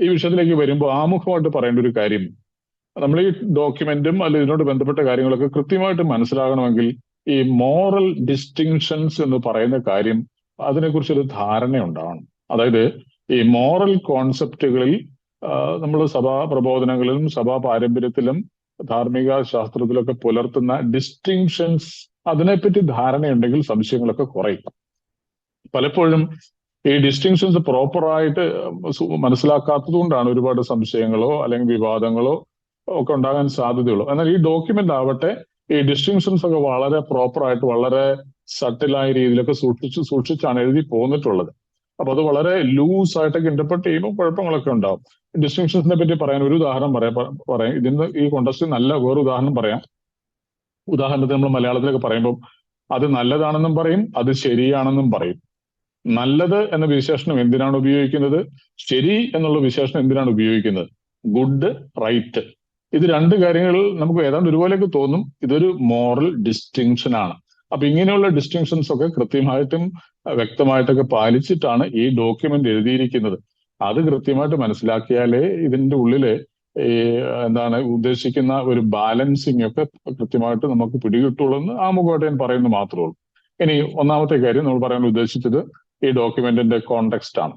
ഈ വിഷയത്തിലേക്ക് വരുമ്പോൾ ആമുഖമായിട്ട് പറയേണ്ട ഒരു കാര്യം നമ്മൾ ഈ ഡോക്യുമെന്റും അല്ലെ ഇതിനോട് ബന്ധപ്പെട്ട കാര്യങ്ങളൊക്കെ കൃത്യമായിട്ട് മനസ്സിലാകണമെങ്കിൽ ഈ മോറൽ ഡിസ്റ്റിങ്ഷൻസ് എന്ന് പറയുന്ന കാര്യം അതിനെക്കുറിച്ചൊരു ധാരണ ഉണ്ടാവണം. അതായത് ഈ മോറൽ കോൺസെപ്റ്റുകളിൽ നമ്മൾ സഭാ പ്രബോധനങ്ങളിലും സഭാ പാരമ്പര്യത്തിലും ധാർമ്മിക ശാസ്ത്രത്തിലൊക്കെ പുലർത്തുന്ന ഡിസ്റ്റിങ്ഷൻസ് അതിനെപ്പറ്റി ധാരണയുണ്ടെങ്കിൽ സംശയങ്ങളൊക്കെ കുറയും. പലപ്പോഴും ഈ ഡിസ്റ്റിങ്ഷൻസ് പ്രോപ്പറായിട്ട് മനസ്സിലാക്കാത്തത് കൊണ്ടാണ് ഒരുപാട് സംശയങ്ങളോ അല്ലെങ്കിൽ വിവാദങ്ങളോ ഒക്കെ ഉണ്ടാകാൻ സാധ്യതയുള്ളൂ. എന്നാൽ ഈ ഡോക്യുമെന്റ് ആവട്ടെ ഈ ഡിസ്റ്റിങ്ഷൻസ് ഒക്കെ വളരെ പ്രോപ്പറായിട്ട് വളരെ സട്ടിലായ രീതിയിലൊക്കെ സൂക്ഷിച്ച് സൂക്ഷിച്ചാണ് എഴുതി പോന്നിട്ടുള്ളത്. അപ്പൊ അത് വളരെ ലൂസ് ആയിട്ടൊക്കെ ഇന്റർപ്രറ്റ് ചെയ്യുമ്പോൾ കുഴപ്പങ്ങളൊക്കെ ഉണ്ടാവും. ഡിസ്റ്റിങ്ഷൻസിനെ പറ്റി പറയാൻ ഒരു ഉദാഹരണം പറയാം പറയാം. ഇതിന് ഈ കോണ്ടസ്റ്റിൽ നല്ല വേറെ ഉദാഹരണം പറയാം. ഉദാഹരണത്തിന് നമ്മൾ മലയാളത്തിലൊക്കെ പറയുമ്പോൾ അത് നല്ലതാണെന്നും പറയും അത് ശരിയാണെന്നും പറയും. നല്ലത് എന്ന വിശേഷണം എന്തിനാണ് ഉപയോഗിക്കുന്നത്? ശരി എന്നുള്ള വിശേഷണം എന്തിനാണ് ഉപയോഗിക്കുന്നത്? Good right. ഇത് രണ്ട് കാര്യങ്ങൾ നമുക്ക് ഏതാണ്ട് ഒരുപോലെയൊക്കെ തോന്നും. ഇതൊരു മോറൽ ഡിസ്റ്റിങ്ഷൻ ആണ്. അപ്പൊ ഇങ്ങനെയുള്ള ഡിസ്റ്റിങ്ഷൻസ് ഒക്കെ കൃത്യമായിട്ടും വ്യക്തമായിട്ടൊക്കെ പാലിച്ചിട്ടാണ് ഈ ഡോക്യുമെന്റ് എഴുതിയിരിക്കുന്നത്. അത് കൃത്യമായിട്ട് മനസ്സിലാക്കിയാലേ ഇതിന്റെ ഉള്ളിൽ എന്താണ് ഉദ്ദേശിക്കുന്ന ഒരു ബാലൻസിങ് ഒക്കെ കൃത്യമായിട്ട് നമുക്ക് പിടികിട്ടുള്ളൂ എന്ന് ആമുഖമായിട്ട് ഞാൻ പറയുന്നത് മാത്രമേ ഉള്ളൂ. ഇനി ഒന്നാമത്തെ കാര്യം നമ്മൾ പറയാൻ ഉദ്ദേശിച്ചത് ഈ ഡോക്യുമെന്റിന്റെ കോണ്ടെക്സ്റ്റ് ആണ്.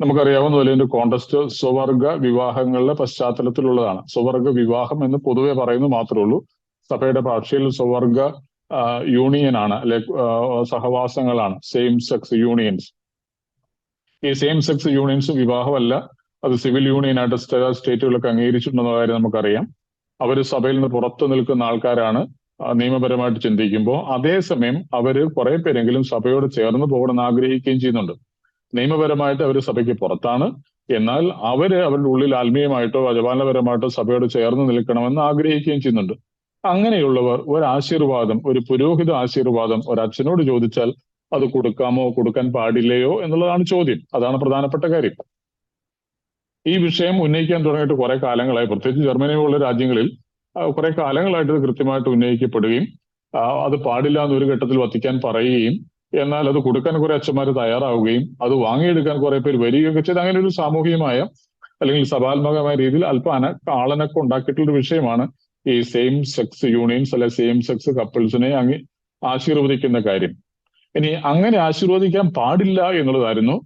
നമുക്കറിയാവുന്ന പോലെ ഇതിന്റെ കോണ്ടെക്സ്റ്റ് സ്വവർഗ വിവാഹങ്ങളുടെ പശ്ചാത്തലത്തിലുള്ളതാണ്. സ്വവർഗ വിവാഹം എന്ന് പൊതുവെ പറയുന്നു മാത്രമേ ഉള്ളൂ. സഭയുടെ ഭാഷയിൽ സ്വവർഗ യൂണിയൻ ആണ് അല്ലെ സഹവാസങ്ങളാണ് സെയിം സെക്സ് യൂണിയൻസ് ഈ സെയിം സെക്സ് യൂണിയൻസ് വിവാഹമല്ല അത് സിവിൽ യൂണിയൻ ആയിട്ട് സ്റ്റേറ്റുകളൊക്കെ അംഗീകരിച്ചിട്ടുണ്ടെന്ന കാര്യം നമുക്കറിയാം. അവർ സഭയിൽ നിന്ന് പുറത്തു നിൽക്കുന്ന ആൾക്കാരാണ്. നിയമപരമായിട്ട് ചിന്തിക്കുമ്പോൾ അതേസമയം അവർ കുറെ പേരെങ്കിലും സഭയോട് ചേർന്ന് പോകണമെന്ന് ആഗ്രഹിക്കുകയും ചെയ്യുന്നുണ്ട്. നിയമപരമായിട്ട് അവർ സഭയ്ക്ക് പുറത്താണ്. എന്നാൽ അവർ അവരുടെ ഉള്ളിൽ ആത്മീയമായിട്ടോ വജപാലപരമായിട്ടോ സഭയോട് ചേർന്ന് നിൽക്കണമെന്ന് ആഗ്രഹിക്കുകയും ചെയ്യുന്നുണ്ട്. അങ്ങനെയുള്ളവർ ഒരു ആശീർവാദം ഒരു പുരോഹിത ആശീർവാദം ഒരു അച്ഛനോട് ചോദിച്ചാൽ അത് കൊടുക്കാമോ കൊടുക്കാൻ പാടില്ലയോ എന്നുള്ളതാണ് ചോദ്യം. അതാണ് പ്രധാനപ്പെട്ട കാര്യം. ഈ വിഷയം ഉന്നയിക്കാൻ തുടങ്ങിയിട്ട് കുറെ കാലങ്ങളായി. പ്രത്യേകിച്ച് ജർമ്മനി പോലുള്ള രാജ്യങ്ങളിൽ കുറെ കാലങ്ങളായിട്ട് ഇത് കൃത്യമായിട്ട് ഉന്നയിക്കപ്പെടുകയും അത് പാടില്ല എന്നൊരു ഘട്ടത്തിൽ വത്തിക്കാൻ പറയുകയും എന്നാൽ അത് കൊടുക്കാൻ കുറെ അച്ഛന്മാർ തയ്യാറാവുകയും അത് വാങ്ങിയെടുക്കാൻ കുറെ പേര് വരികയൊക്കെ ചെയ്ത് അങ്ങനെ ഒരു സാമൂഹികമായ അല്ലെങ്കിൽ സഭാത്മകമായ രീതിയിൽ അല്പം അന ആളനൊക്കെ ഉണ്ടാക്കിയിട്ടുള്ള ഒരു വിഷയമാണ് ഈ സെയിം സെക്സ് യൂണിയൻസ് അല്ലെ സെയിം സെക്സ് കപ്പിൾസിനെ അങ്ങ് ആശീർവദിക്കുന്ന കാര്യം. ഇനി അങ്ങനെ ആശീർവദിക്കാൻ പാടില്ല എന്നുള്ളതായിരുന്നു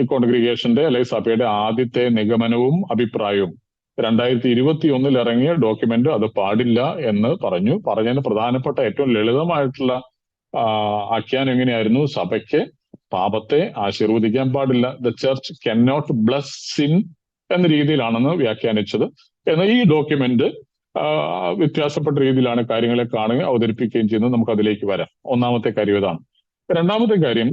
ഈ കോൺഗ്രിഗേഷന്റെ അല്ലെങ്കിൽ സഭയുടെ ആദ്യത്തെ നിഗമനവും അഭിപ്രായവും. രണ്ടായിരത്തി ഇരുപത്തി ഒന്നിൽ ഇറങ്ങിയ ഡോക്യുമെന്റ് അത് പാടില്ല എന്ന് പറഞ്ഞു. പറഞ്ഞതിന് പ്രധാനപ്പെട്ട ഏറ്റവും ലളിതമായിട്ടുള്ള ആഖ്യാനം എങ്ങനെയായിരുന്നു? സഭയ്ക്ക് പാപത്തെ ആശീർവദിക്കാൻ പാടില്ല. The church can not bless sin എന്ന രീതിയിലാണെന്ന് വ്യാഖ്യാനിച്ചത്. എന്ന ഈ ഡോക്യുമെന്റ് വ്യത്യാസപ്പെട്ട രീതിയിലാണ് കാര്യങ്ങളെ കാണുകയും അവതരിപ്പിക്കുകയും ചെയ്യുന്നത്. നമുക്ക് അതിലേക്ക് വരാം. ഒന്നാമത്തെ കാര്യം ഇതാണ്. രണ്ടാമത്തെ കാര്യം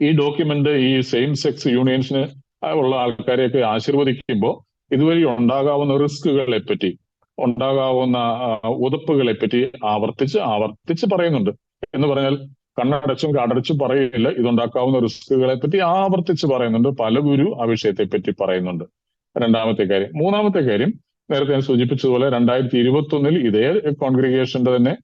ഈ ഡോക്യുമെന്റ് ഈ സെയിം സെക്സ് യൂണിയൻസിന് ഉള്ള ആൾക്കാരെയൊക്കെ ആശീർവദിക്കുമ്പോൾ ഇതുവഴി ഉണ്ടാകാവുന്ന റിസ്കുകളെ പറ്റി ഉണ്ടാകാവുന്ന ഉതപ്പുകളെ പറ്റി ആവർത്തിച്ച് ആവർത്തിച്ച് പറയുന്നുണ്ട്. എന്ന് പറഞ്ഞാൽ കണ്ണടച്ചും കടടച്ചും പറയില്ല. ഇതുണ്ടാക്കാവുന്ന റിസ്കുകളെ പറ്റി ആവർത്തിച്ച് പറയുന്നുണ്ട്. പല ഗുരു ആ വിഷയത്തെ പറ്റി പറയുന്നുണ്ട്. രണ്ടാമത്തെ കാര്യം. മൂന്നാമത്തെ കാര്യം നേരത്തെ ഞാൻ സൂചിപ്പിച്ചതുപോലെ രണ്ടായിരത്തി ഇരുപത്തി ഒന്നിൽ ഇതേ കോൺഗ്രിഗേഷന്റെ തന്നെ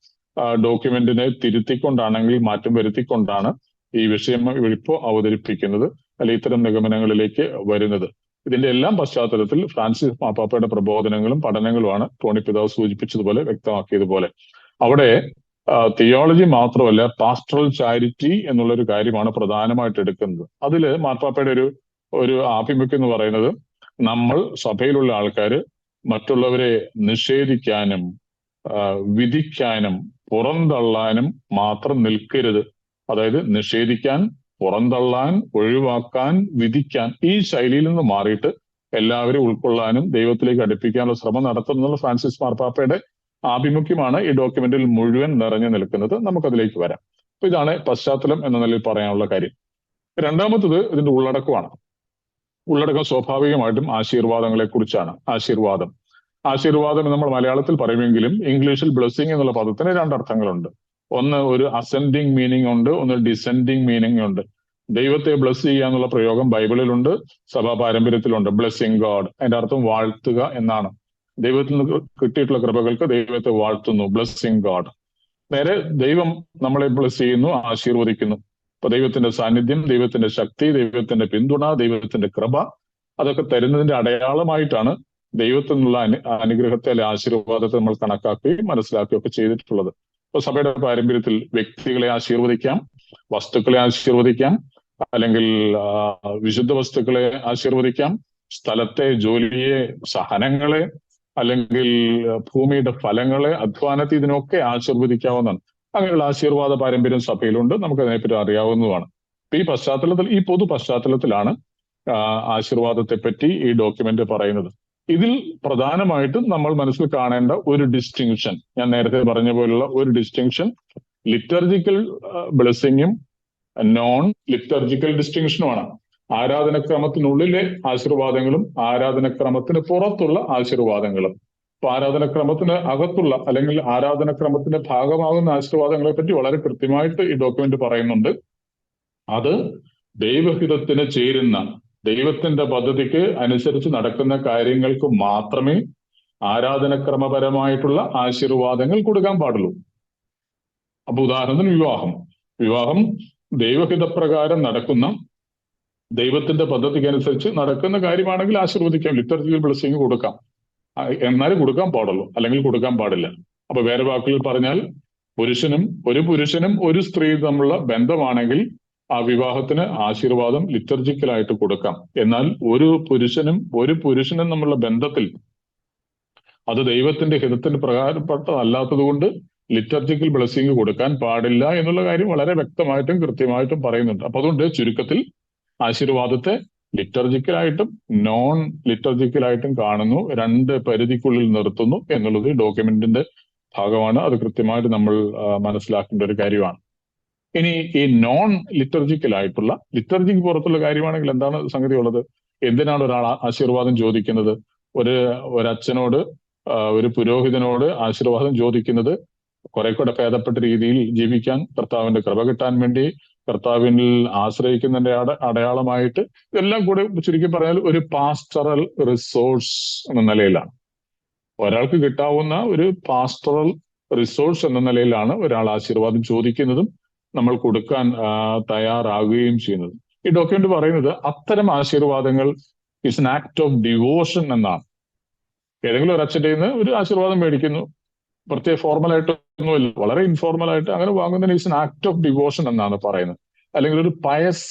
ഡോക്യുമെന്റിനെ തിരുത്തിക്കൊണ്ടാണെങ്കിൽ മാറ്റം വരുത്തിക്കൊണ്ടാണ് ഈ വിഷയം ഇപ്പോൾ അവതരിപ്പിക്കുന്നത് അല്ലെങ്കിൽ ഇത്തരം നിഗമനങ്ങളിലേക്ക് വരുന്നത്. ഇതിന്റെ എല്ലാം പശ്ചാത്തലത്തിൽ ഫ്രാൻസിസ് മാപ്പാപ്പയുടെ പ്രബോധനങ്ങളും പഠനങ്ങളുമാണ് ടോണി പിതാവ് സൂചിപ്പിച്ചതുപോലെ വ്യക്തമാക്കിയതുപോലെ. അവിടെ തിയോളജി മാത്രമല്ല പാസ്റ്ററൽ ചാരിറ്റി എന്നുള്ള ഒരു കാര്യമാണ് പ്രധാനമായിട്ട് എടുക്കുന്നത്. അതിൽ മാർപ്പാപ്പയുടെ ഒരു ഒരു ആഭിമുഖ്യം എന്ന് പറയുന്നത് നമ്മൾ സഭയിലുള്ള ആൾക്കാർ മറ്റുള്ളവരെ നിഷേധിക്കാനും വിധിക്കാനും പുറന്തള്ളാനും മാത്രം നിൽക്കരുത്. അതായത് നിഷേധിക്കാൻ പുറന്തള്ളാൻ ഒഴിവാക്കാൻ വിധിക്കാൻ ഈ ശൈലിയിൽ നിന്ന് മാറിയിട്ട് എല്ലാവരും ഉൾക്കൊള്ളാനും ദൈവത്തിലേക്ക് അടുപ്പിക്കാനുള്ള ശ്രമം നടത്തുന്നുള്ള ഫ്രാൻസിസ് മാർപ്പാപ്പയുടെ ആഭിമുഖ്യമാണ് ഈ ഡോക്യുമെന്റിൽ മുഴുവൻ നിറഞ്ഞു നിൽക്കുന്നത്. നമുക്കതിലേക്ക് വരാം. അപ്പൊ ഇതാണ് പശ്ചാത്തലം എന്ന നിലയിൽ പറയാനുള്ള കാര്യം. രണ്ടാമത്തത് ഇതിന്റെ ഉള്ളടക്കമാണ്. ഉള്ളടക്കം സ്വാഭാവികമായിട്ടും ആശീർവാദങ്ങളെ കുറിച്ചാണ് ആശീർവാദം ആശീർവാദം നമ്മൾ മലയാളത്തിൽ പറയുമെങ്കിലും ഇംഗ്ലീഷിൽ ബ്ലെസ്സിങ് എന്നുള്ള പദത്തിന് രണ്ടർത്ഥങ്ങളുണ്ട്. ഒന്ന് ഒരു അസെൻഡിങ് മീനിങ് ഉണ്ട് ഒന്ന് ഡിസെൻഡിങ് മീനിങ് ഉണ്ട്. ദൈവത്തെ ബ്ലസ് ചെയ്യുക എന്നുള്ള പ്രയോഗം ബൈബിളിലുണ്ട് സഭാ പാരമ്പര്യത്തിലുണ്ട് ബ്ലെസ്സിങ് ഗോഡ് അതിന്റെ അർത്ഥം വാഴ്ത്തുക എന്നാണ്. ദൈവത്തിൽ നിന്ന് കിട്ടിയിട്ടുള്ള കൃപകൾക്ക് ദൈവത്തെ വാഴ്ത്തുന്നു. ബ്ലെസ്സിങ് ഗോഡ് നേരെ ദൈവം നമ്മളെ ബ്ലസ് ചെയ്യുന്നു ആശീർവദിക്കുന്നു. അപ്പൊ ദൈവത്തിന്റെ സാന്നിധ്യം ദൈവത്തിന്റെ ശക്തി ദൈവത്തിന്റെ പിന്തുണ ദൈവത്തിന്റെ കൃപ അതൊക്കെ തരുന്നതിന്റെ അടയാളമായിട്ടാണ് ദൈവത്തിൽ നിന്നുള്ള അനു അനുഗ്രഹത്തെ അല്ലെ ആശീർവാദത്തെ നമ്മൾ കണക്കാക്കുകയും മനസ്സിലാക്കുകയും ഒക്കെ ചെയ്തിട്ടുള്ളത്. സഭയുടെ പാരമ്പര്യത്തിൽ വ്യക്തികളെ ആശീർവദിക്കാം വസ്തുക്കളെ ആശീർവദിക്കാം അല്ലെങ്കിൽ വിശുദ്ധ വസ്തുക്കളെ ആശീർവദിക്കാം സ്ഥലത്തെ ജോലിയെ സഹനങ്ങളെ അല്ലെങ്കിൽ ഭൂമിയുടെ ഫലങ്ങളെ അധ്വാനത്തെ ഇതിനൊക്കെ ആശീർവദിക്കാവുന്നതാണ്. അങ്ങനെയുള്ള ആശീർവാദ പാരമ്പര്യം സഭയിലുണ്ട്. നമുക്ക് അതിനെപ്പറ്റി അറിയാവുന്നതുമാണ് ഈ പശ്ചാത്തലത്തിൽ ഈ പൊതു പശ്ചാത്തലത്തിലാണ് ആശീർവാദത്തെ പറ്റി ഈ ഡോക്യുമെന്റ് പറയുന്നത്. ഇതിൽ പ്രധാനമായിട്ടും നമ്മൾ മനസ്സിൽ കാണേണ്ട ഒരു ഡിസ്റ്റിങ്ഷൻ ഞാൻ നേരത്തെ പറഞ്ഞ പോലുള്ള ഒരു ഡിസ്റ്റിങ്ഷൻ ലിറ്റർജിക്കൽ ബ്ലെസ്സിങ്ങും നോൺ ലിറ്റർജിക്കൽ ഡിസ്റ്റിങ്ഷനുമാണ് ആരാധനക്രമത്തിനുള്ളിലെ ആശീർവാദങ്ങളും ആരാധനക്രമത്തിന് പുറത്തുള്ള ആശീർവാദങ്ങളും. അപ്പൊ ആരാധനക്രമത്തിന് അകത്തുള്ള അല്ലെങ്കിൽ ആരാധനക്രമത്തിന്റെ ഭാഗമാകുന്ന ആശീർവാദങ്ങളെ പറ്റി വളരെ കൃത്യമായിട്ട് ഈ ഡോക്യുമെന്റ് പറയുന്നുണ്ട്. അത് ദൈവഹിതത്തിന് ചേരുന്ന ദൈവത്തിന്റെ പദ്ധതിക്ക് അനുസരിച്ച് നടക്കുന്ന കാര്യങ്ങൾക്ക് മാത്രമേ ആരാധനക്രമപരമായിട്ടുള്ള ആശീർവാദങ്ങൾ കൊടുക്കാൻ പാടുള്ളൂ. അപ്പൊ ഉദാഹരണത്തിന് വിവാഹം. വിവാഹം ദൈവഹിതപ്രകാരം നടക്കുന്ന ദൈവത്തിന്റെ പദ്ധതിക്ക് അനുസരിച്ച് നടക്കുന്ന കാര്യമാണെങ്കിൽ ആശീർവദിക്കാം. ഇത്തരത്തിൽ ബ്ലെസ്സിങ് കൊടുക്കാം. എന്നാലും കൊടുക്കാൻ പാടുള്ളൂ. അല്ലെങ്കിൽ കൊടുക്കാൻ പാടില്ല. അപ്പൊ വേറെ വാക്കുകളിൽ പറഞ്ഞാൽ പുരുഷനും ഒരു പുരുഷനും ഒരു സ്ത്രീ തമ്മിലുള്ള ബന്ധമാണെങ്കിൽ ആ വിവാഹത്തിന് ആശീർവാദം ലിറ്റർജിക്കലായിട്ട് കൊടുക്കാം. എന്നാൽ ഒരു പുരുഷനും ഒരു പുരുഷനും തമ്മിലുള്ള ബന്ധത്തിൽ അത് ദൈവത്തിന്റെ ഹിതത്തിന് പ്രകാരപ്പെട്ടതല്ലാത്തത് കൊണ്ട് ലിറ്റർജിക്കൽ ബ്ലെസ്സിങ് കൊടുക്കാൻ പാടില്ല എന്നുള്ള കാര്യം വളരെ വ്യക്തമായിട്ടും കൃത്യമായിട്ടും പറയുന്നുണ്ട്. അപ്പൊ അതുകൊണ്ട് ചുരുക്കത്തിൽ ആശീർവാദത്തെ ലിറ്റർജിക്കലായിട്ടും നോൺ ലിറ്റർജിക്കലായിട്ടും കാണുന്നു രണ്ട് പരിധിക്കുള്ളിൽ നിർത്തുന്നു എന്നുള്ളത് ഡോക്യുമെന്റിന്റെ ഭാഗമാണ്. അത് കൃത്യമായിട്ട് നമ്മൾ മനസ്സിലാക്കേണ്ട ഒരു കാര്യമാണ്. ഇനി ഈ നോൺ ലിറ്റർജിക്കൽ ആയിട്ടുള്ള ലിറ്റർജിക്ക് പുറത്തുള്ള കാര്യമാണെങ്കിൽ എന്താണ് സംഗതി ഉള്ളത് എന്തിനാണ് ഒരാൾ ആശീർവാദം ചോദിക്കുന്നത്? ഒരു ഒരച്ഛനോട് ഒരു പുരോഹിതനോട് ആശീർവാദം ചോദിക്കുന്നത് കുറെ കൂടെ ഭേദപ്പെട്ട രീതിയിൽ ജീവിക്കാൻ കർത്താവിന്റെ കൃപ കിട്ടാൻ വേണ്ടി കർത്താവിനിൽ ആശ്രയിക്കുന്നതിന്റെ അട അടയാളമായിട്ട് ഇതെല്ലാം കൂടെ ചുരുക്കി പറഞ്ഞാൽ ഒരു പാസ്റ്ററൽ റിസോഴ്സ് എന്ന നിലയിലാണ്. ഒരാൾക്ക് കിട്ടാവുന്ന ഒരു പാസ്റ്ററൽ റിസോഴ്സ് എന്ന നിലയിലാണ് ഒരാൾ ആശീർവാദം ചോദിക്കുന്നതും നമ്മൾ കൊടുക്കാൻ തയ്യാറാകുകയും ചെയ്യുന്നത്. ഈ ഡോക്യുമെന്റ് പറയുന്നത് അത്തരം ആശീർവാദങ്ങൾ is an act of devotion എന്നാണ്. ഏതെങ്കിലും ഒരു അച്ഛന്റെ നിന്ന് ഒരു ആശീർവാദം മേടിക്കുന്നു. പ്രത്യേക ഫോർമൽ ആയിട്ടൊന്നുമില്ല. വളരെ ഇൻഫോർമൽ ആയിട്ട് അങ്ങനെ വാങ്ങുന്നതിന് is an act of devotion എന്നാണ് പറയുന്നത്. അല്ലെങ്കിൽ ഒരു പയസ്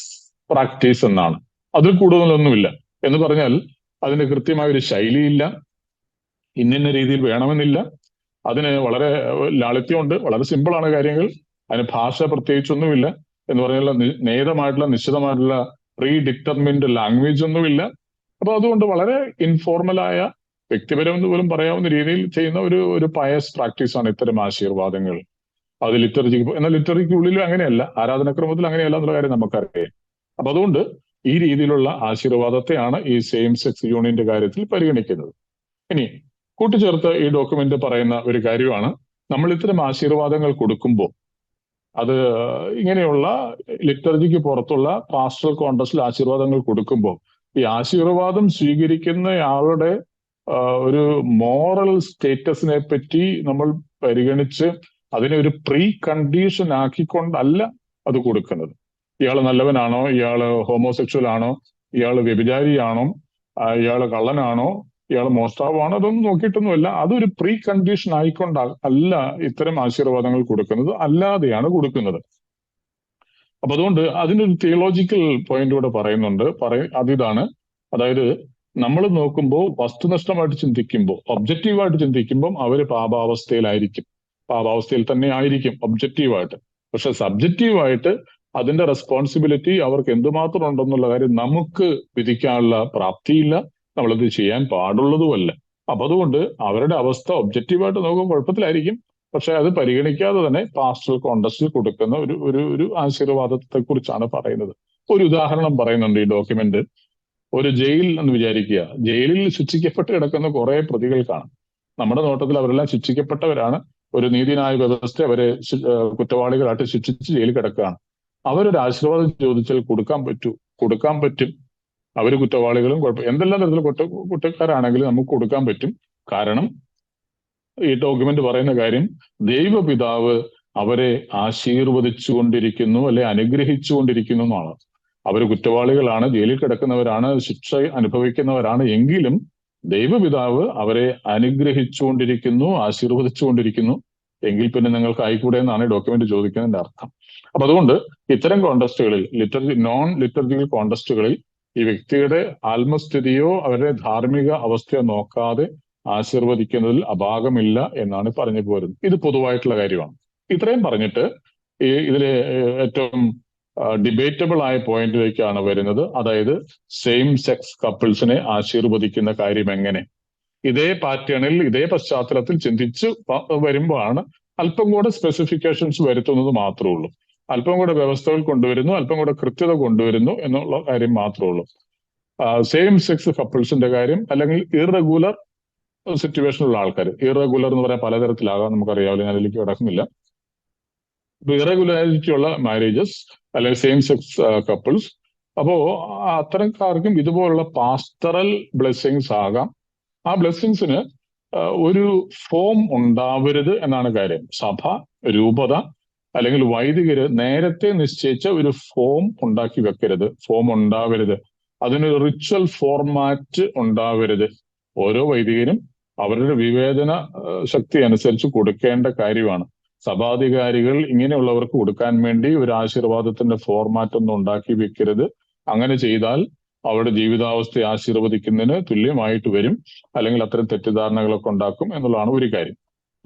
പ്രാക്ടീസ് എന്നാണ്. അതിൽ കൂടുതലൊന്നുമില്ല. എന്ന് പറഞ്ഞാൽ അതിന് കൃത്യമായ ഒരു ശൈലിയില്ല. ഇന്നിന്ന രീതിയിൽ വേണമെന്നില്ല. അതിന് വളരെ ലാളിത്യമുണ്ട്. വളരെ സിമ്പിളാണ് കാര്യങ്ങൾ. അതിന് ഭാഷ പ്രത്യേകിച്ചൊന്നുമില്ല എന്ന് പറഞ്ഞാൽ നേതമായിട്ടുള്ള നിശ്ചിതമായിട്ടുള്ള പ്രീ ഡിറ്റർമിൻഡ് ലാംഗ്വേജ് ഒന്നുമില്ല അപ്പൊ അതുകൊണ്ട് വളരെ ഇൻഫോർമലായ വ്യക്തിപരം എന്ന് പോലും പറയാവുന്ന രീതിയിൽ ചെയ്യുന്ന ഒരു ഒരു പയസ് പ്രാക്ടീസ് ആണ് ഇത്തരം ആശീർവാദങ്ങൾ. അത് ലിറ്ററജിക്ക് എന്നാൽ ലിറ്ററിക്ക് ഉള്ളിലും അങ്ങനെയല്ല. ആരാധനക്രമത്തിൽ അങ്ങനെയല്ല എന്നുള്ള കാര്യം നമുക്കറിയാം. അപ്പൊ അതുകൊണ്ട് ഈ രീതിയിലുള്ള ആശീർവാദത്തെയാണ് ഈ സെയിം സെക്സ് യൂണിയന്റെ കാര്യത്തിൽ പരിഗണിക്കുന്നത്. ഇനി കൂട്ടിച്ചേർത്ത് ഈ ഡോക്യുമെന്റ് പറയുന്ന ഒരു കാര്യമാണ്. നമ്മൾ ഇത്തരം ആശീർവാദങ്ങൾ കൊടുക്കുമ്പോൾ അത് ഇങ്ങനെയുള്ള ലിറ്റർജിക്ക് പുറത്തുള്ള പാസ്റ്റൽ കോൺടസ്റ്റിൽ ആശീർവാദങ്ങൾ കൊടുക്കുമ്പോൾ ഈ ആശീർവാദം സ്വീകരിക്കുന്നയാളുടെ ഒരു മോറൽ സ്റ്റേറ്റസിനെ പറ്റി നമ്മൾ പരിഗണിച്ച് അതിനെ ഒരു പ്രീ കണ്ടീഷൻ ആക്കിക്കൊണ്ടല്ല അത് കൊടുക്കുന്നത്. ഇയാൾ നല്ലവനാണോ? ഇയാൾ ഹോമോസെക്ഷൽ ആണോ? ഇയാൾ വ്യഭിചാരിയാണോ? ഇയാൾ കള്ളനാണോ? ഇയാൾ മോഷ്ടാവാണ് അതൊന്നും നോക്കിയിട്ടൊന്നുമല്ല. അതൊരു പ്രീ കണ്ടീഷൻ ആയിക്കൊണ്ട് അല്ല ഇത്തരം ആശീർവാദങ്ങൾ കൊടുക്കുന്നത് അല്ലാതെയാണ് കൊടുക്കുന്നത്. അപ്പൊ അതുകൊണ്ട് അതിനൊരു തിയോളജിക്കൽ പോയിന്റ് കൂടെ പറയുന്നുണ്ട്. പറയ അതിതാണ്. അതായത് നമ്മൾ നോക്കുമ്പോൾ വസ്തുനിഷ്ഠമായിട്ട് ചിന്തിക്കുമ്പോൾ ഒബ്ജക്റ്റീവായിട്ട് ചിന്തിക്കുമ്പോൾ അവർ പാപാവസ്ഥയിലായിരിക്കും. പാപാവസ്ഥയിൽ തന്നെ ആയിരിക്കും ഒബ്ജക്റ്റീവായിട്ട് പക്ഷെ സബ്ജക്റ്റീവായിട്ട് അതിന്റെ റെസ്പോൺസിബിലിറ്റി അവർക്ക് എന്തുമാത്രം ഉണ്ടെന്നുള്ള കാര്യം നമുക്ക് വിധിക്കാനുള്ള പ്രാപ്തിയില്ല. നമ്മളത് ചെയ്യാൻ പാടുള്ളതുമല്ല. അപ്പൊ അതുകൊണ്ട് അവരുടെ അവസ്ഥ ഒബ്ജക്റ്റീവായിട്ട് നോക്കുമ്പോൾ കുഴപ്പത്തിലായിരിക്കും. പക്ഷെ അത് പരിഗണിക്കാതെ തന്നെ പാസ്റ്റൽ കോണ്ടസ്റ്റിൽ കൊടുക്കുന്ന ഒരു ഒരു ഒരു ആശീർവാദത്തെ കുറിച്ചാണ് പറയുന്നത്. ഒരു ഉദാഹരണം പറയുന്നുണ്ട് ഈ ഡോക്യുമെന്റ് ഒരു ജയിൽ എന്ന് വിചാരിക്കുക. ജയിലിൽ ശിക്ഷിക്കപ്പെട്ട് കിടക്കുന്ന കുറെ പ്രതികൾ കാണാം. നമ്മുടെ നോട്ടത്തിൽ അവരെല്ലാം ശിക്ഷിക്കപ്പെട്ടവരാണ്. ഒരു നീതിന്യായ വ്യവസ്ഥ അവരെ കുറ്റവാളികളായിട്ട് ശിക്ഷിച്ച് ജയിലിൽ കിടക്കുകയാണ്. അവരൊരു ആശീർവാദം ചോദിച്ചാൽ കൊടുക്കാൻ പറ്റൂ. കൊടുക്കാൻ പറ്റും. അവർ കുറ്റവാളികളും കുഴപ്പം എന്തെല്ലാം തരത്തിലുള്ള കുറ്റ കുറ്റക്കാരാണെങ്കിലും നമുക്ക് കൊടുക്കാൻ പറ്റും. കാരണം ഈ ഡോക്യുമെന്റ് പറയുന്ന കാര്യം ദൈവപിതാവ് അവരെ ആശീർവദിച്ചു കൊണ്ടിരിക്കുന്നു അല്ലെ അനുഗ്രഹിച്ചു കൊണ്ടിരിക്കുന്നു എന്നാണ്. അവർ കുറ്റവാളികളാണ് ജയിലിൽ കിടക്കുന്നവരാണ് ശിക്ഷ അനുഭവിക്കുന്നവരാണ് എങ്കിലും ദൈവപിതാവ് അവരെ അനുഗ്രഹിച്ചുകൊണ്ടിരിക്കുന്നു ആശീർവദിച്ചുകൊണ്ടിരിക്കുന്നു. എങ്കിൽ പിന്നെ നിങ്ങൾക്ക് ആയിക്കൂടെ എന്നാണ് ഡോക്യുമെന്റ് ചോദിക്കുന്നതിന്റെ അർത്ഥം. അപ്പൊ അതുകൊണ്ട് ഇത്തരം കോണ്ടസ്റ്റുകളിൽ ലിറ്റർജി നോൺ ലിറ്റർജിക്കൽ കോണ്ടസ്റ്റുകളിൽ ഈ വ്യക്തിയുടെ ആത്മസ്ഥിതിയോ അവരുടെ ധാർമ്മിക അവസ്ഥയോ നോക്കാതെ ആശീർവദിക്കുന്നതിൽ അഭാഗമില്ല എന്നാണ് പറഞ്ഞു പോരുന്നത്. ഇത് പൊതുവായിട്ടുള്ള കാര്യമാണ്. ഇത്രയും പറഞ്ഞിട്ട് ഈ ഇതിലെ ഏറ്റവും ഡിബേറ്റബിൾ ആയ പോയിന്റിലേക്കാണ് വരുന്നത്. അതായത് സെയിം സെക്സ് കപ്പിൾസിനെ ആശീർവദിക്കുന്ന കാര്യം എങ്ങനെ? ഇതേ പാറ്റേണിൽ ഇതേ പശ്ചാത്തലത്തിൽ ചിന്തിച്ച് വരുമ്പോഴാണ് അല്പം കൂടെ സ്പെസിഫിക്കേഷൻസ് വരുത്തുന്നത് മാത്രമേ ഉള്ളൂ. അല്പം കൂടെ വ്യവസ്ഥകൾ കൊണ്ടുവരുന്നു അല്പം കൂടെ കൃത്യത കൊണ്ടുവരുന്നു എന്നുള്ള കാര്യം മാത്രമേ ഉള്ളൂ. സെയിം സെക്സ് കപ്പിൾസിന്റെ കാര്യം അല്ലെങ്കിൽ ഇറഗുലർ സിറ്റുവേഷനുള്ള ആൾക്കാർ ഇറഗുലർ എന്ന് പറയാൻ പലതരത്തിലാകാം നമുക്കറിയാവില്ല ഞാൻ അതിലേക്ക് കിടക്കുന്നില്ല. ഇറഗുലാരിറ്റി ഉള്ള മാരേജസ് അല്ലെങ്കിൽ സെയിം സെക്സ് കപ്പിൾസ് അപ്പോ അത്തരക്കാർക്കും ഇതുപോലുള്ള പാസ്റ്ററൽ ബ്ലെസ്സിങ്സ് ആകാം. ആ ബ്ലെസ്സിങ്സിന് ഒരു ഫോം ഉണ്ടാവരുത് എന്നാണ് കാര്യം. സഭ രൂപത അല്ലെങ്കിൽ വൈദികര് നേരത്തെ നിശ്ചയിച്ച ഒരു ഫോം ഉണ്ടാക്കി വെക്കരുത്. ഫോം ഉണ്ടാവരുത്. അതിനൊരു റിച്വൽ ഫോർമാറ്റ് ഉണ്ടാവരുത്. ഓരോ വൈദികരും അവരുടെ വിവേചന ശക്തി അനുസരിച്ച് കൊടുക്കേണ്ട കാര്യമാണ്. സഭാധികാരികൾ ഇങ്ങനെയുള്ളവർക്ക് കൊടുക്കാൻ വേണ്ടി ഒരു ആശീർവാദത്തിന്റെ ഫോർമാറ്റ് ഒന്നും ഉണ്ടാക്കി വെക്കരുത്. അങ്ങനെ ചെയ്താൽ അവരുടെ ജീവിതാവസ്ഥയെ ആശീർവദിക്കുന്നതിന് തുല്യമായിട്ട് വരും. അല്ലെങ്കിൽ അത്തരം തെറ്റിദ്ധാരണകളൊക്കെ ഉണ്ടാക്കും എന്നുള്ളതാണ് ഒരു കാര്യം.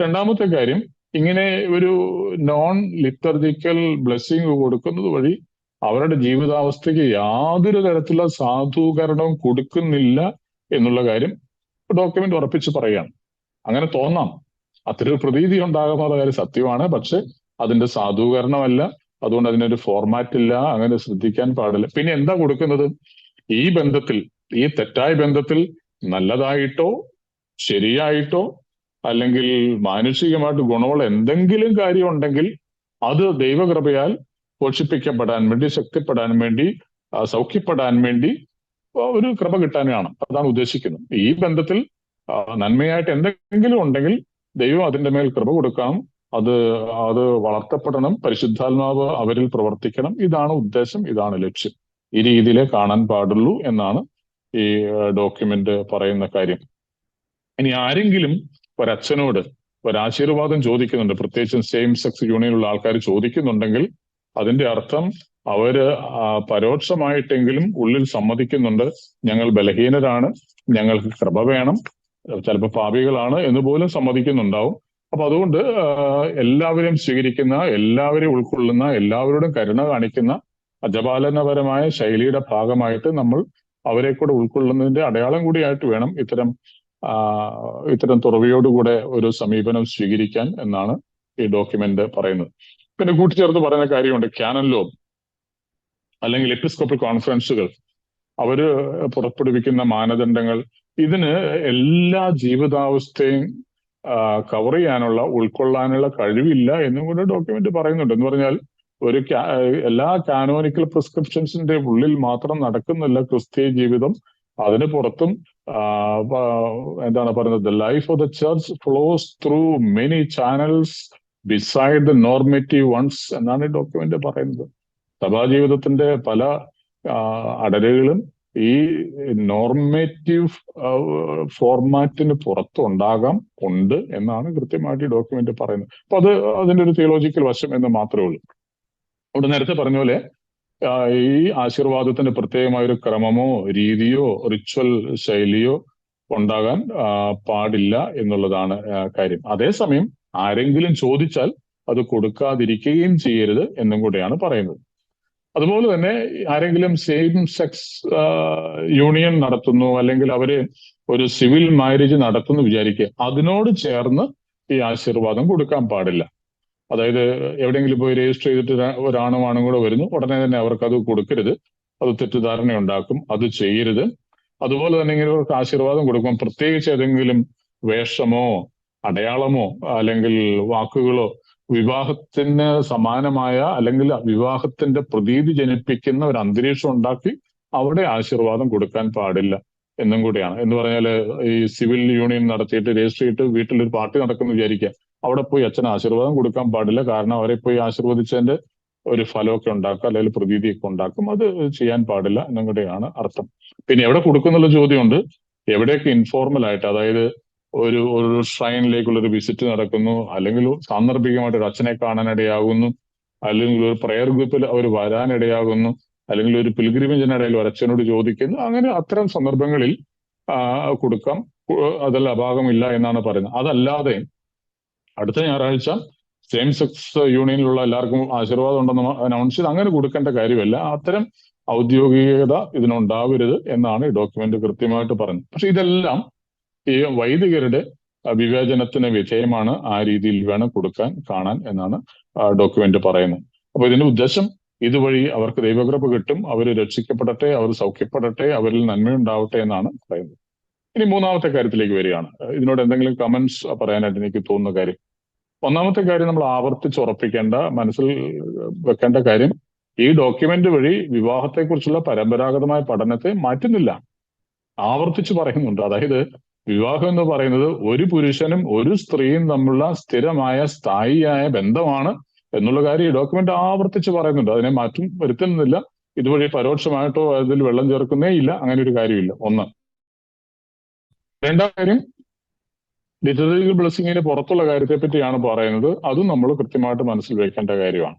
രണ്ടാമത്തെ കാര്യം ഇങ്ങനെ ഒരു നോൺ ലിറ്റർജിക്കൽ ബ്ലെസ്സിങ് കൊടുക്കുന്നത് വഴി അവരുടെ ജീവിതാവസ്ഥയ്ക്ക് യാതൊരു തരത്തിലുള്ള സാധൂകരണവും കൊടുക്കുന്നില്ല എന്നുള്ള കാര്യം ഡോക്യുമെന്റ് ഉറപ്പിച്ച് പറയുകയാണ്. അങ്ങനെ തോന്നാം. അത്ര ഒരു പ്രതീതി ഉണ്ടാകുന്ന കാര്യം സത്യമാണ്. പക്ഷെ അതിന്റെ സാധൂകരണമല്ല. അതുകൊണ്ട് അതിനൊരു ഫോർമാറ്റ് ഇല്ല. അങ്ങനെ ശ്രദ്ധിക്കാൻ പാടില്ല. പിന്നെ എന്താ കൊടുക്കുന്നത്? ഈ ബന്ധത്തിൽ ഈ തെറ്റായ ബന്ധത്തിൽ നല്ലതായിട്ടോ ശരിയായിട്ടോ അല്ലെങ്കിൽ മാനുഷികമായിട്ട് ഗുണമുള്ള എന്തെങ്കിലും കാര്യം ഉണ്ടെങ്കിൽ അത് ദൈവകൃപയാൽ പോഷിപ്പിക്കപ്പെടാൻ വേണ്ടി ശക്തിപ്പെടാൻ വേണ്ടി സൗഖ്യപ്പെടാൻ വേണ്ടി ഒരു കൃപ കിട്ടാനാണ് അതാണ് ഉദ്ദേശിക്കുന്നത്. ഈ ബന്ധത്തിൽ നന്മയായിട്ട് എന്തെങ്കിലും ഉണ്ടെങ്കിൽ ദൈവം അതിന്റെ മേൽ കൃപ കൊടുക്കണം. അത് അത് വളർത്തപ്പെടണം. പരിശുദ്ധാത്മാവ് അവരിൽ പ്രവർത്തിക്കണം. ഇതാണ് ഉദ്ദേശം. ഇതാണ് ലക്ഷ്യം. ഈ രീതിയിലേ കാണാൻ പാടുള്ളൂ എന്നാണ് ഈ ഡോക്യുമെന്റ് പറയുന്ന കാര്യം. ഇനി ആരെങ്കിലും ഒരച്ഛനോട് ഒരാശീർവാദം ചോദിക്കുന്നുണ്ട്. പ്രത്യേകിച്ചും സെയിം സെക്സ് യൂണിയനുള്ള ആൾക്കാർ ചോദിക്കുന്നുണ്ടെങ്കിൽ അതിന്റെ അർത്ഥം അവർ പരോക്ഷമായിട്ടെങ്കിലും ഉള്ളിൽ സമ്മതിക്കുന്നുണ്ട്. ഞങ്ങൾ ബലഹീനരാണ് ഞങ്ങൾക്ക് കൃപ വേണം ചിലപ്പോൾ പാപികളാണ് എന്ന് പോലും സമ്മതിക്കുന്നുണ്ടാവും. അപ്പൊ അതുകൊണ്ട് എല്ലാവരെയും സ്വീകരിക്കുന്ന എല്ലാവരെയും ഉൾക്കൊള്ളുന്ന എല്ലാവരോടും കരുണ കാണിക്കുന്ന അജപാലനപരമായ ശൈലിയുടെ ഭാഗമായിട്ട് നമ്മൾ അവരെ കൂടെ ഉൾക്കൊള്ളുന്നതിന്റെ അടയാളം കൂടിയായിട്ട് വേണം ഇത്തരം ഇത്തരം തുറവിയോടുകൂടെ ഒരു സമീപനം സ്വീകരിക്കാൻ എന്നാണ് ഈ ഡോക്യുമെന്റ് പറയുന്നത്. പിന്നെ കൂട്ടിച്ചേർത്ത് പറയുന്ന കാര്യമുണ്ട്. ക്യാനൻ ലോ അല്ലെങ്കിൽ എപ്പിസ്കോപ്പൽ കോൺഫറൻസുകൾ അവർ പുറപ്പെടുവിക്കുന്ന മാനദണ്ഡങ്ങൾ ഇതിന് എല്ലാ ജീവിതാവസ്ഥയും കവർ ചെയ്യാനുള്ള ഉൾക്കൊള്ളാനുള്ള കഴിവില്ല എന്നും കൂടെ ഡോക്യുമെന്റ് പറയുന്നുണ്ട്. എന്ന് പറഞ്ഞാൽ ഒരു എല്ലാ കാനോനിക്കൽ പ്രിസ്ക്രിപ്ഷൻസിന്റെ ഉള്ളിൽ മാത്രം നടക്കുന്നില്ല ക്രിസ്തീയ ജീവിതം. അതിന് പുറത്തും എന്താണ് പറയുന്നത്? The life of the church flows through many channels beside the normative ones എന്നാണ് ഈ ഡോക്യുമെന്റ് പറയുന്നത്. സഭാജീവിതത്തിന്റെ പല അടരുകളും ഈ നോർമേറ്റീവ് ഫോർമാറ്റിന് പുറത്തുണ്ടാകാം ഉണ്ട് എന്നാണ് കൃത്യമായിട്ട് ഈ ഡോക്യുമെന്റ് പറയുന്നത്. അപ്പൊ അത് അതിന്റെ ഒരു തിയോളജിക്കൽ വശം എന്ന് മാത്രമേ ഉള്ളൂ. അവിടെ നേരത്തെ പറഞ്ഞ പോലെ ഈ ആശീർവാദത്തിന് പ്രത്യേകമായ ഒരു ക്രമമോ രീതിയോ റിച്വൽ ശൈലിയോ ഉണ്ടാകാൻ പാടില്ല എന്നുള്ളതാണ് കാര്യം. അതേസമയം ആരെങ്കിലും ചോദിച്ചാൽ അത് കൊടുക്കാതിരിക്കുകയും ചെയ്യരുത് എന്നും കൂടെയാണ് പറയുന്നത്. അതുപോലെ തന്നെ ആരെങ്കിലും സെയിം സെക്സ് യൂണിയൻ നടത്തുന്നു അല്ലെങ്കിൽ അവർ ഒരു സിവിൽ മാരേജ് നടത്തുന്നു വിചാരിക്കുക അതിനോട് ചേർന്ന് ഈ ആശീർവാദം കൊടുക്കാൻ പാടില്ല. അതായത് എവിടെയെങ്കിലും പോയി രജിസ്റ്റർ ചെയ്തിട്ട് ഒരാണും ആണും കൂടെ വരുന്നു ഉടനെ തന്നെ അവർക്ക് അത് കൊടുക്കരുത്. അത് തെറ്റിദ്ധാരണ ഉണ്ടാക്കും അത് ചെയ്യരുത്. അതുപോലെ തന്നെ ഇങ്ങനെ അവർക്ക് ആശീർവാദം കൊടുക്കും പ്രത്യേകിച്ച് ഏതെങ്കിലും വേഷമോ അടയാളമോ അല്ലെങ്കിൽ വാക്കുകളോ വിവാഹത്തിന് സമാനമായ അല്ലെങ്കിൽ വിവാഹത്തിന്റെ പ്രതീതി ജനിപ്പിക്കുന്ന ഒരു അന്തരീക്ഷം ഉണ്ടാക്കി അവിടെ ആശീർവാദം കൊടുക്കാൻ പാടില്ല എന്നും കൂടിയാണ്. എന്ന് പറഞ്ഞാൽ ഈ സിവിൽ യൂണിയൻ നടത്തിയിട്ട് രജിസ്റ്റർ ചെയ്തിട്ട് വീട്ടിൽ ഒരു പാർട്ടി നടക്കുന്നു വിചാരിക്കുക അവിടെ പോയി അച്ഛൻ ആശീർവാദം കൊടുക്കാൻ പാടില്ല. കാരണം അവരെ പോയി ആശീർവദിച്ചതിന്റെ ഒരു ഫലമൊക്കെ ഉണ്ടാക്കുക അല്ലെങ്കിൽ പ്രതീതിയൊക്കെ ഉണ്ടാക്കും. അത് ചെയ്യാൻ പാടില്ല എന്നുകൂടെയാണ് അർത്ഥം. പിന്നെ എവിടെ കൊടുക്കുന്നുള്ള ചോദ്യമുണ്ട്. എവിടെയൊക്കെ ഇൻഫോർമൽ ആയിട്ട് അതായത് ഒരു ഒരു ഷ്രൈനിലേക്കുള്ള ഒരു വിസിറ്റ് നടക്കുന്നു അല്ലെങ്കിൽ സാന്ദർഭികമായിട്ട് ഒരു അച്ഛനെ കാണാനിടയാകുന്നു അല്ലെങ്കിൽ ഒരു പ്രെയർ ഗ്രൂപ്പിൽ അവർ വരാനിടയാകുന്നു അല്ലെങ്കിൽ ഒരു പിൽഗ്രിമേജിനിടയിൽ ഒരു അച്ഛനോട് ചോദിക്കുന്നു. അങ്ങനെ അത്തരം സന്ദർഭങ്ങളിൽ കൊടുക്കാം. അതെല്ലാം അഭാഗമില്ല എന്നാണ് പറയുന്നത്. അതല്ലാതെ അടുത്ത ഞായറാഴ്ച സെയിം സെക്സ് യൂണിയനിലുള്ള എല്ലാവർക്കും ആശീർവാദം ഉണ്ടെന്ന് അനൗൺസ് ചെയ്ത് അങ്ങനെ കൊടുക്കേണ്ട കാര്യമല്ല. അത്തരം ഔദ്യോഗികത ഇതിനുണ്ടാവരുത് എന്നാണ് ഈ ഡോക്യുമെന്റ് കൃത്യമായിട്ട് പറഞ്ഞത് പക്ഷെ ഇതെല്ലാം ഈ വൈദികരുടെ വിവേചനത്തിന് വിധേയമാണ് ആ രീതിയിൽ വേണം കൊടുക്കാൻ കാണാൻ എന്നാണ് ഡോക്യുമെന്റ് പറയുന്നത്. അപ്പൊ ഇതിന്റെ ഉദ്ദേശം ഇതുവഴി അവർക്ക് ദൈവകൃപ കിട്ടും അവർ രക്ഷിക്കപ്പെടട്ടെ അവർ സൗഖ്യപ്പെടട്ടെ അവരിൽ നന്മയുണ്ടാവട്ടെ എന്നാണ് പറയുന്നത്. ഇനി മൂന്നാമത്തെ കാര്യത്തിലേക്ക് വരികയാണ്. ഇതിനോട് എന്തെങ്കിലും കമന്റ്സ് പറയാനായിട്ട് എനിക്ക് തോന്നുന്ന കാര്യം? ഒന്നാമത്തെ കാര്യം നമ്മൾ ആവർത്തിച്ച് ഉറപ്പിക്കേണ്ട മനസ്സിൽ വെക്കേണ്ട കാര്യം ഈ ഡോക്യുമെന്റ് വഴി വിവാഹത്തെക്കുറിച്ചുള്ള പരമ്പരാഗതമായ പഠനത്തെ മാറ്റുന്നില്ല. ആവർത്തിച്ച് പറയുന്നുണ്ട്. അതായത് വിവാഹം എന്ന് പറയുന്നത് ഒരു പുരുഷനും ഒരു സ്ത്രീയും തമ്മിലുള്ള സ്ഥിരമായ സ്ഥായിയായ ബന്ധമാണ് എന്നുള്ള കാര്യം ഈ ഡോക്യുമെന്റ് ആവർത്തിച്ച് പറയുന്നുണ്ട്. അതിനെ മാറ്റം വരുത്തുന്നില്ല. ഇതുവഴി പരോക്ഷമായിട്ടോ അതിൽ വെള്ളം ചേർക്കുന്നേ ഇല്ല. അങ്ങനെ ഒരു കാര്യമില്ല. ഒന്ന്. രണ്ടാം കാര്യം ലിറ്റററി ബ്ലെസ്സിങ്ങിന് പുറത്തുള്ള കാര്യത്തെ പറ്റിയാണ് പറയുന്നത്. അതും നമ്മൾ കൃത്യമായിട്ട് മനസ്സിൽ വെക്കേണ്ട കാര്യമാണ്.